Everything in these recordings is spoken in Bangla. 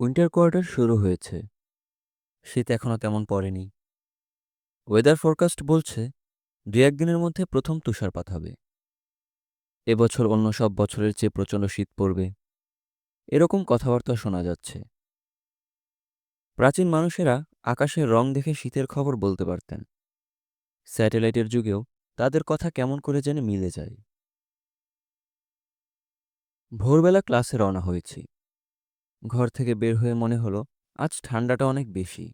উইন্টার কোয়ার্টার শুরু হয়েছে। শীত এখনও তেমন পড়েনি। ওয়েদার ফোরকাস্ট বলছে দু একদিনের মধ্যে প্রথম তুষারপাত হবে। এবছর অন্য সব বছরের চেয়ে প্রচণ্ড শীত পড়বে। এরকম কথাবার্তা শোনা যাচ্ছে। প্রাচীন মানুষেরা আকাশের রং দেখে শীতের খবর বলতে পারতেন। স্যাটেলাইটের যুগেও তাদের কথা কেমন করে যেন মিলে যায়। ভোরবেলা ক্লাসে রওনা হয়েছি। ঘর থেকে বের হয়ে মনে হলো, আজ ঠান্ডাটা অনেক বেশি।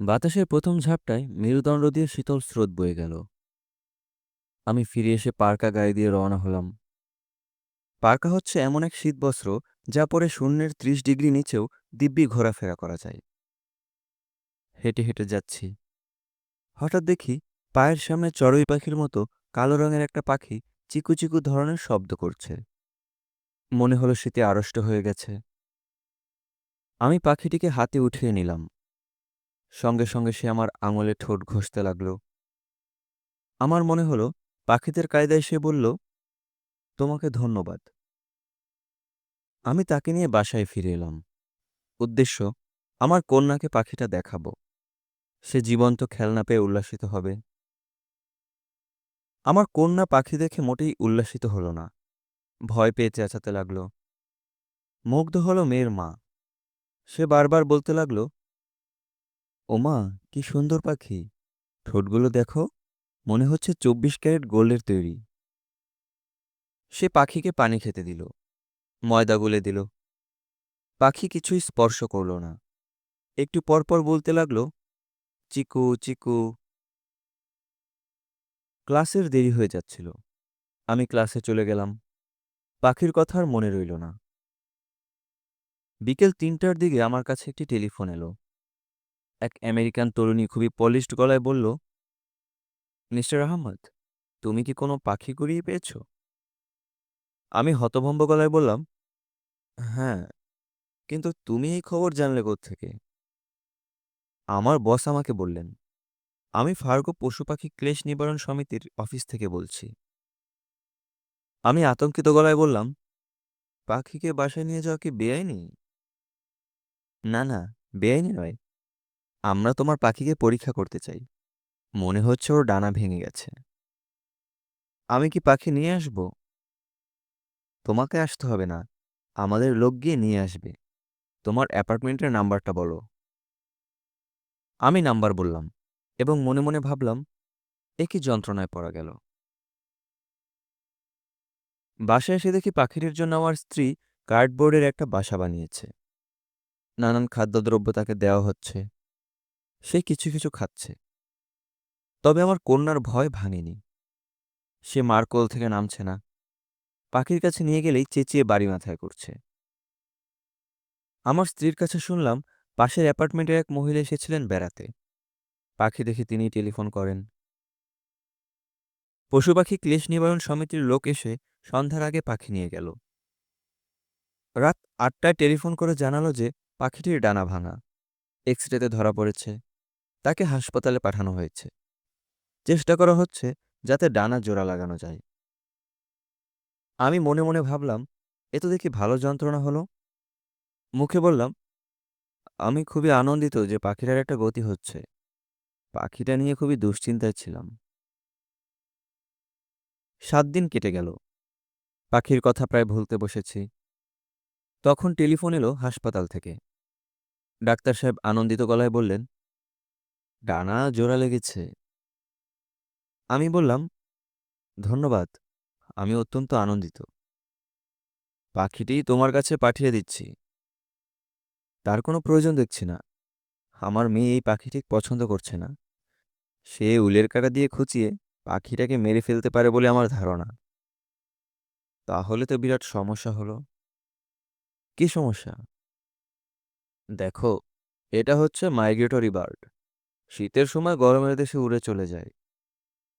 বাতাসের প্রথম ঝাপটায় মেরুদণ্ড দিয়ে শীতল স্রোত বয়ে গেল। আমি ফিরে এসে পার্কা গায়ে দিয়ে রওনা হলাম। পার্কা হচ্ছে এমন এক শীতবস্ত্র যা পরে শূন্যের ত্রিশ ডিগ্রি নিচেও দিব্যি ঘোরাফেরা করা যায়। হেঁটে হেঁটে যাচ্ছি। হঠাৎ দেখি পায়ের সামনে চড়ুই পাখির মতো কালো রঙের একটা পাখি চিকু চিকু ধরনের শব্দ করছে। মনে হলো শীতে আড়ষ্ট হয়ে গেছে। আমি পাখিটিকে হাতে উঠিয়ে নিলাম। সঙ্গে সঙ্গে সে আমার আঙুলে ঠোঁট ঘষতে লাগল। আমার মনে হলো, পাখিদের কায়দায় সে বলল, তোমাকে ধন্যবাদ। আমি তাকে নিয়ে বাসায় ফিরে এলাম। উদ্দেশ্য, আমার কন্যাকে পাখিটা দেখাবো। সে জীবন্ত খেলনা পেয়ে উল্লাসিত হবে। আমার কন্যা পাখি দেখে মোটেই উল্লাসিত হল না। ভয় পেয়ে চেঁচাতে লাগল। মুগ্ধ হল মেয়ের মা। সে বারবার বলতে লাগল, ওমা, কি সুন্দর পাখি। ঠোঁটগুলো দেখো, মনে হচ্ছে চব্বিশ ক্যারেট গোল্ডের তৈরি। সে পাখিকে পানি খেতে দিল, ময়দা গুলে দিল। পাখি কিছুই স্পর্শ করল না। একটু পরপর বলতে লাগল, চিকু চিকু। ক্লাসের দেরি হয়ে যাচ্ছিল। আমি ক্লাসে চলে গেলাম। পাখির কথা আর মনে রইল না। বিকেল তিনটার দিকে আমার কাছে একটি টেলিফোন এলো। এক আমেরিকান তরুণী খুবই পলিশড গলায় বলল, মিস্টার আহমদ, তুমি কি কোনো পাখি কুড়িয়ে পেয়েছ? আমি হতভম্ব গলায় বললাম হ্যাঁ কিন্তু তুমি এই খবর জানলে থেকে আমার বস আমাকে বললেন, আমি ফার্গো পশু পাখি ক্লেশ নিবারণ সমিতির অফিস থেকে বলছি। আমি আতঙ্কিত গলায় বললাম, পাখিকে বাসায় নিয়ে যাওয়া কি বেআইনি? না না, বেআইনি নয়। আমরা তোমার পাখিকে পরীক্ষা করতে চাই। মনে হচ্ছে ওর ডানা ভেঙে গেছে। আমি কি পাখি নিয়ে আসব? তোমাকে আসতে হবে না। আমাদের লোক গিয়ে নিয়ে আসবে। তোমার অ্যাপার্টমেন্টের নাম্বারটা বলো। আমি নাম্বার বললাম এবং মনে মনে ভাবলাম এ কি যন্ত্রণায় পড়া গেল। বাসায় এসে দেখি পাখিটির জন্য আমার স্ত্রী কার্ডবোর্ডের একটা বাসা বানিয়েছে। নানান খাদ্যদ্রব্য তাকে দেওয়া হচ্ছে। সে কিছু কিছু খাচ্ছে। তবে আমার কন্যার ভয় ভাঙেনি। সে মার কোল থেকে নামছে না। পাখির কাছে নিয়ে গেলেই চেঁচিয়ে বাড়ি মাথায় করছে। আমার স্ত্রীর কাছে শুনলাম, পাশের অ্যাপার্টমেন্টের এক মহিলা এসেছিলেন বেড়াতে। পাখি দেখে তিনি টেলিফোন করেন। পশু পাখি ক্লেশ নিবারণ সমিতির লোক এসে সন্ধ্যার আগে পাখি নিয়ে গেল। রাত আটটায় টেলিফোন করে জানালো যে পাখিটির ডানা ভাঙা এক্স রেতে ধরা পড়েছে। তাকে হাসপাতালে পাঠানো হয়েছে। চেষ্টা করা হচ্ছে যাতে ডানা জোড়া লাগানো যায়। আমি মনে মনে ভাবলাম, এ তো দেখি ভালো যন্ত্রণা হলো। মুখে বললাম, আমি খুবই আনন্দিত যে পাখিটার একটা গতি হচ্ছে। পাখিটা নিয়ে খুবই দুশ্চিন্তায় ছিলাম। সাত দিন কেটে গেল। পাখির কথা প্রায় ভুলতে বসেছি। তখন টেলিফোন এলো হাসপাতাল থেকে। ডাক্তার সাহেব আনন্দিত গলায় বললেন, ডানা জোড়া লেগেছে। আমি বললাম, ধন্যবাদ, আমি অত্যন্ত আনন্দিত। পাখিটি তোমার কাছে পাঠিয়ে দিচ্ছি। তার কোনো প্রয়োজন দেখছি না। আমার মেয়ে এই পাখিটি পছন্দ করছে না। সে উলের কাটা দিয়ে খুঁচিয়ে পাখিটাকে মেরে ফেলতে পারে বলে আমার ধারণা। তাহলে তো বিরাট সমস্যা হলো। কি সমস্যা? দেখো, এটা হচ্ছে মাইগ্রেটরি বার্ড শীতের সময় গরমের দেশে উড়ে চলে যায়।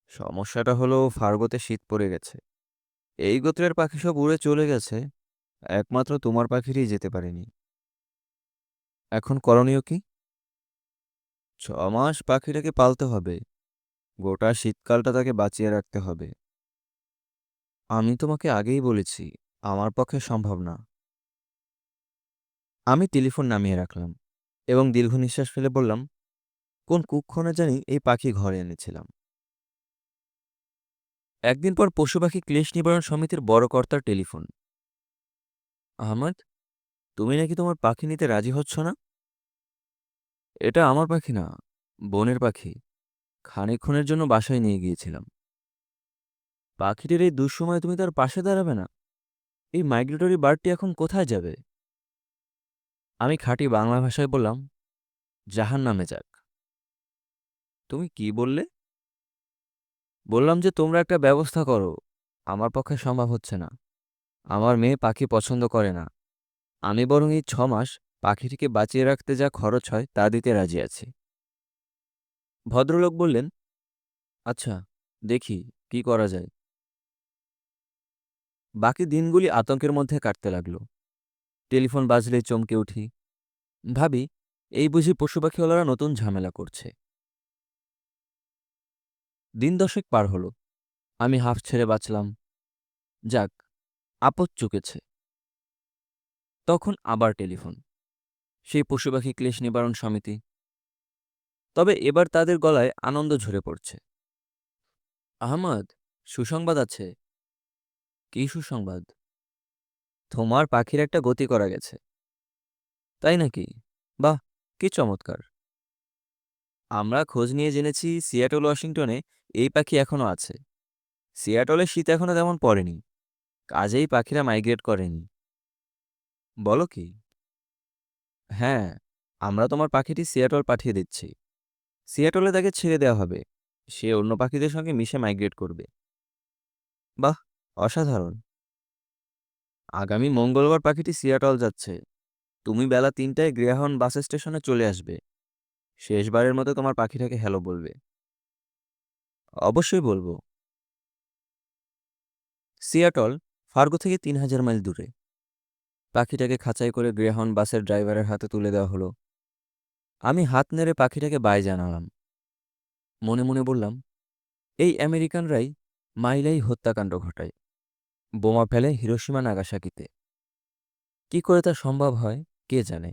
সমস্যাটা হলো ফার্গোতে শীত পড়ে গেছে। এই গোত্রের পাখি সব উড়ে চলে গেছে, একমাত্র তোমার পাখিরই যেতে পারেনি। এখন করণীয় কি? ছ মাস পাখিটাকে পালতে হবে। গোটা শীতকালটা তাকে বাঁচিয়ে রাখতে হবে। আমি তোমাকে আগেই বলেছি, আমার পক্ষে সম্ভব না। আমি টেলিফোন নামিয়ে রাখলাম এবং দীর্ঘ নিঃশ্বাস ফেলে বললাম, কোন কুক্ষণে জানি এই পাখি ঘরে এনেছিলাম? একদিন পর পশু পাখি ক্লেশ নিবারণ সমিতির বড় কর্তার টেলিফোন। আহমদ, তুমি নাকি তোমার পাখি নিতে রাজি হচ্ছ না? এটা আমার পাখি না, বনের পাখি। খানিকক্ষণের জন্য বাসায় নিয়ে গিয়েছিলাম। পাখিটির এই দুঃসময়ে তুমি তার পাশে দাঁড়াবে না? এই মাইগ্রেটরি বার্ডটি এখন কোথায় যাবে? আমি খাঁটি বাংলা ভাষায় বললাম জাহান নামে যাক। তুমি কি বললে? বললাম যে, তোমরা একটা ব্যবস্থা করো। আমার পক্ষে সম্ভব হচ্ছে না। আমার মেয়ে পাখি পছন্দ করে না। আমি বরং এই ছ মাস পাখিটিকে বাঁচিয়ে রাখতে যা খরচ হয় তা দিতে রাজি আছি। ভদ্রলোক বললেন আচ্ছা দেখি, কি করা যায়? বাকি দিনগুলি আতঙ্কের মধ্যে কাটতে লাগল। টেলিফোন বাজলে চমকে উঠি। ভাবি, এই বুঝি পশু পাখিওয়ালারা নতুন ঝামেলা করছে। দিন দশেক পার হলো। আমি হাফ ছেড়ে বাঁচলাম। যাক, আপদ চুকেছে। তখন আবার টেলিফোন। সেই পশু পাখি ক্লেশ নিবারণ সমিতি। তবে এবার তাদের গলায় আনন্দ ঝরে পড়ছে। আহমদ, সুসংবাদ আছে। কি সুসংবাদ? তোমার পাখির একটা গতি করা গেছে। তাই নাকি? বাহ, কি চমৎকার। আমরা খোঁজ নিয়ে জেনেছি সিয়াটল, ওয়াশিংটনে এই পাখি এখনও আছে। সিয়াটলে শীত এখনও তেমন পড়েনি। কাজেই পাখিরা মাইগ্রেট করেনি। বলো কি? হ্যাঁ আমরা তোমার পাখিটি সিয়াটল পাঠিয়ে দিচ্ছি। সিয়াটলে তাকে ছেড়ে দেওয়া হবে। সে অন্য পাখিদের সঙ্গে মিশে মাইগ্রেট করবে। বাহ, অসাধারণ। আগামী মঙ্গলবার পাখিটি সিয়াটল যাচ্ছে। তুমি বেলা তিনটায় গ্রেহাউন বাস স্টেশনে চলে আসবে। শেষবারের মতো তোমার পাখিটাকে হ্যালো বলবে। অবশ্যই বলব। সিয়াটল ফার্গো থেকে তিন হাজার মাইল দূরে। পাখিটাকে খাঁচাই করে গ্রেহন বাসের ড্রাইভারের হাতে তুলে দেওয়া হলো। আমি হাত নেড়ে পাখিটাকে বাই জানালাম। মনে মনে বললাম, এই আমেরিকানরাই মাইলাই হত্যাকাণ্ড ঘটায়। বোমা ফেলে হিরোসীমা নাগাসাকিতে। কি করে তা সম্ভব হয় কে জানে?